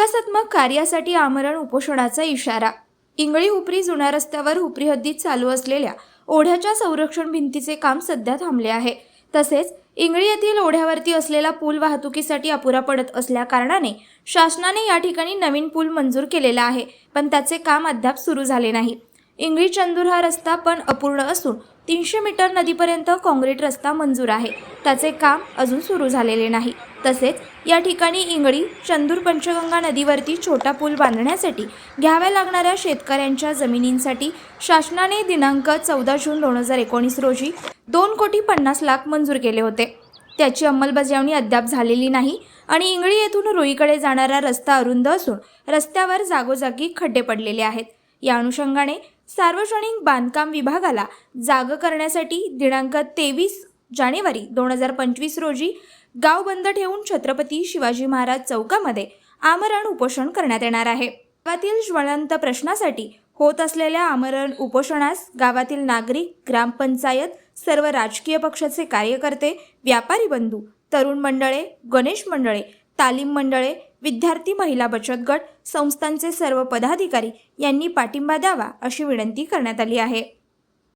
विकासात्मक कार्यासाठी आमरण उपोषणाचा इशारा. इंगळी हुपरी जुन्या रस्त्यावर हुपरी हद्दीत चालू असलेल्या ओढ्याच्या संरक्षण भिंतीचे काम सध्या थांबले आहे. तसेच इंगळी येथील ओढ्यावरती असलेला पूल वाहतुकीसाठी अपुरा पडत असल्या कारणाने शासनाने या ठिकाणी नवीन पूल मंजूर केलेला आहे पण त्याचे काम अद्याप सुरू झाले नाही. इंगळी चंदूर हा रस्ता पण अपूर्ण असून तीनशे मीटर नदीपर्यंत काँक्रीट रस्ता मंजूर आहे. त्याचे काम अजून सुरू झालेले नाही. तसेच या ठिकाणी इंगळी चंदूर पंचगंगा नदीवरती छोटा पूल बांधण्यासाठी घ्याव्या लागणाऱ्या शेतकऱ्यांच्या जमिनींसाठी शासनाने दिनांक चौदा जून दोन हजार एकोणीस रोजी दोन कोटी पन्नास लाख मंजूर केले होते. त्याची अंमलबजावणी अद्याप झालेली नाही आणि इंगळी येथून रुईकडे जाणारा रस्ता अरुंद असून रस्त्यावर जागोजागी खड्डे पडलेले आहेत. या अनुषंगाने सार्वजनिक बांधकाम विभागाला जाग करण्यासाठी दिनांक तेवीस जानेवारी दोन हजार पंचवीस रोजी गाव बंद ठेवून छत्रपती शिवाजी महाराज चौकामध्ये आमरण उपोषण करण्यात येणार आहे. गावातील ज्वलंत प्रश्नासाठी होत असलेल्या आमरण उपोषणास गावातील नागरिक ग्रामपंचायत सर्व राजकीय पक्षाचे कार्यकर्ते व्यापारी बंधू तरुण मंडळे गणेश मंडळे तालीम मंडळे विद्यार्थी महिला बचत गट संस्थांचे सर्व पदाधिकारी यांनी पाठिंबा द्यावा अशी विनंती करण्यात आली आहे.